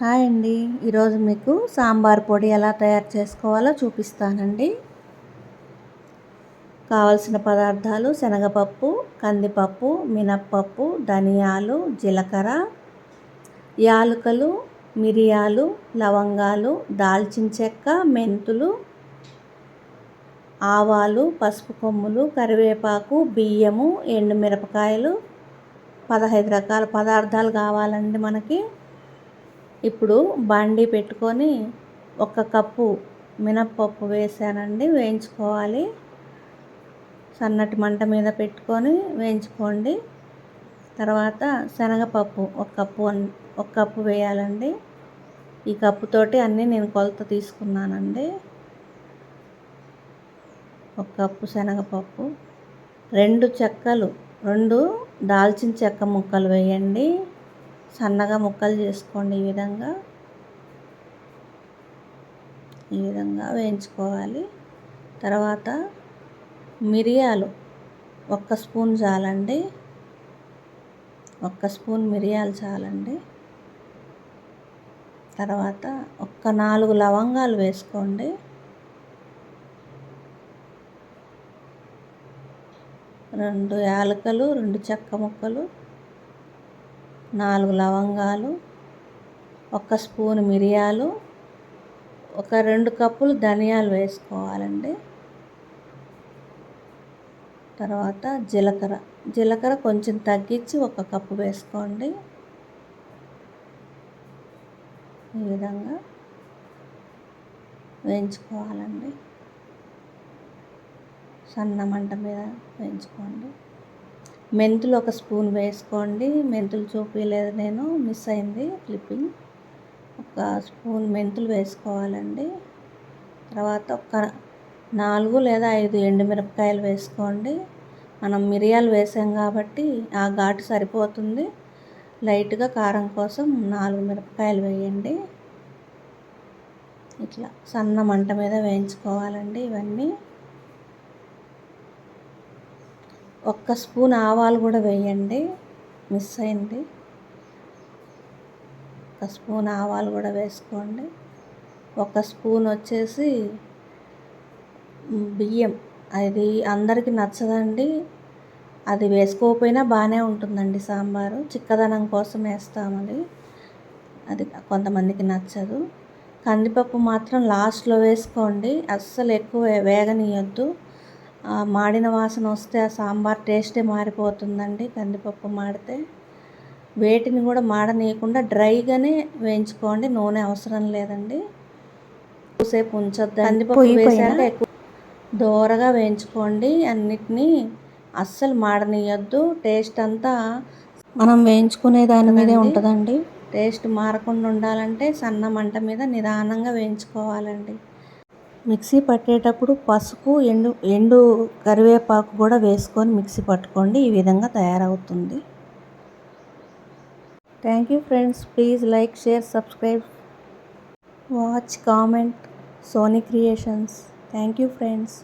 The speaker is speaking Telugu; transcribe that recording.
హాయ్ అండి. ఈరోజు మీకు సాంబార్ పొడి ఎలా తయారు చేసుకోవాలో చూపిస్తానండి. కావలసిన పదార్థాలు శనగపప్పు కందిపప్పు మినప్పప్పు ధనియాలు జీలకర్ర యాలకులు మిరియాలు లవంగాలు దాల్చిన చెక్క మెంతులు ఆవాలు పసుపు కొమ్ములు కరివేపాకు బియ్యము ఎండుమిరపకాయలు పదహైదు రకాల పదార్థాలు కావాలండి మనకి. ఇప్పుడు బాండీ పెట్టుకొని ఒక కప్పు మినప్పప్పు వేసానండి వేయించుకోవాలి. సన్నటి మంట మీద పెట్టుకొని వేయించుకోండి. తర్వాత శనగపప్పు ఒక కప్పు ఒక కప్పు వేయాలండి. ఈ కప్పుతోటి అన్నీ నేను కొలత తీసుకున్నానండి. ఒక కప్పు శనగపప్పు రెండు చెక్కలు రెండు దాల్చిన చెక్క ముక్కలు వేయండి. సన్నగా ముక్కలు చేసుకోండి ఈ విధంగా. ఈ విధంగా వేయించుకోవాలి. తర్వాత మిరియాలు ఒక్క స్పూన్ చాలండి. ఒక్క స్పూన్ మిరియాలు చాలండి. తర్వాత ఒక్క నాలుగు లవంగాలు వేసుకోండి. రెండు యాలకలు రెండు చెక్క ముక్కలు నాలుగు లవంగాలు ఒక స్పూన్ మిరియాలు ఒక రెండు కప్పులు ధనియాలు వేసుకోవాలండి. తర్వాత జీలకర్ర. జీలకర్ర కొంచెం తగ్గించి ఒక కప్పు వేసుకోండి. ఈ విధంగా వేయించుకోవాలండి. సన్న మంట మీద వేయించుకోండి. మెంతులు ఒక స్పూన్ వేసుకోండి. మెంతులు చూపించలేదు నేను మిస్ అయింది క్లిప్పింగ్. ఒక స్పూన్ మెంతులు వేసుకోవాలండి. తర్వాత ఒక నాలుగు లేదా ఐదు ఎండుమిరపకాయలు వేసుకోండి. మనం మిరియాలు వేసాం కాబట్టి ఆ ఘాటు సరిపోతుంది. లైట్గా కారం కోసం నాలుగు మిరపకాయలు వేయండి. ఇట్లా సన్న మంట మీద వేయించుకోవాలండి ఇవన్నీ. ఒక్క స్పూన్ ఆవాలు కూడా వేయండి మిస్ అయింది. ఒక స్పూన్ ఆవాలు కూడా వేసుకోండి. ఒక స్పూన్ వచ్చేసి బియ్యం. అది అందరికీ నచ్చదండి. అది వేసుకోకపోయినా బాగానే ఉంటుందండి సాంబారు. చిక్కదనం కోసం వేస్తాం అది. అది కొంతమందికి నచ్చదు. కందిపప్పు మాత్రం లాస్ట్లో వేసుకోండి. అస్సలు ఎక్కువ వేగనీయొద్దు. మాడిన వాసన వస్తే ఆ సాంబార్ టేస్టే మారిపోతుందండి. కందిపప్పు మాడితే వేటిని కూడా మాడనీయకుండా డ్రైగానే వేయించుకోండి. నూనె అవసరం లేదండి. ఎక్కువసేపు ఉంచొద్దు కందిపప్పు వేసాక ఎక్కువ దూరగా వేయించుకోండి. అన్నిటినీ అస్సలు మాడనీయొద్దు. టేస్ట్ అంతా మనం వేయించుకునే దాని మీదే ఉంటుందండి. టేస్ట్ మారకుండా ఉండాలంటే సన్న మంట మీద నిదానంగా వేయించుకోవాలండి. మిక్సీ పట్టేటప్పుడు పసుపు ఎండు ఎండు కరివేపాకు కూడా వేసుకొని మిక్సీ పట్టుకోండి. ఈ విధంగా తయారవుతుంది. Thank you friends please like share subscribe watch comment Sony creations thank you friends